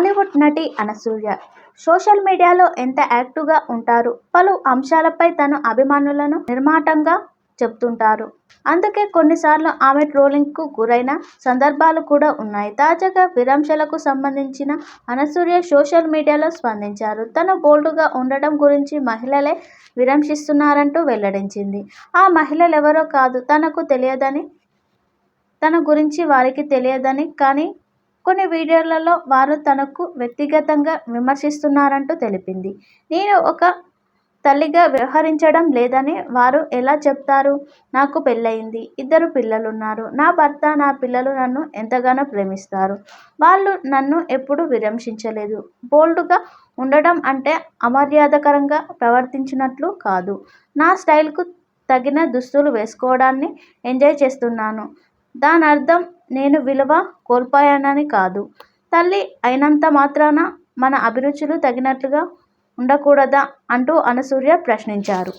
టాలీవుడ్ నటి అనసూయ. సోషల్ మీడియాలో ఎంత యాక్టివ్గా ఉంటారు? పలు అంశాలపై తన అభిమానులను నిర్మాటంగా చెప్తుంటారు. అందుకే కొన్నిసార్లు ఆమె ట్రోలింగ్కు గురైన సందర్భాలు కూడా ఉన్నాయి. తాజాగా విరాంశలకు సంబంధించిన అనసూయ సోషల్ మీడియాలో స్పందించారు. తను బోల్డ్గా ఉండడం గురించి మహిళలే విరంశిస్తున్నారంటూ వెల్లడించింది. ఆ మహిళలెవరో కాదు తనకు తెలియదని తన గురించి వారికి తెలియదని కానీ కొన్ని వీడియోలలో వారు తనకు వ్యక్తిగతంగా విమర్శిస్తున్నారంటూ తెలిపింది. నేను ఒక తల్లిగా వ్యవహరించడం లేదని వారు ఎలా చెప్తారు? నాకు పెళ్ళయింది ఇద్దరు పిల్లలున్నారు. నా భర్త నా పిల్లలు నన్ను ఎంతగానో ప్రేమిస్తారు. వాళ్ళు నన్ను ఎప్పుడూ విరమించలేదు. బోల్డ్గా ఉండడం అంటే అమర్యాదకరంగా ప్రవర్తించినట్లు కాదు. నా స్టైల్కు తగిన దుస్తులు వేసుకోవడాన్ని ఎంజాయ్ చేస్తున్నాను. దాని అర్థం నేను విలువ కోల్పోయానని కాదు. తల్లి అయినంత మాత్రాన మన అభిరుచులు తగినట్లుగా ఉండకూడదా అంటూ అనసూయ ప్రశ్నించారు.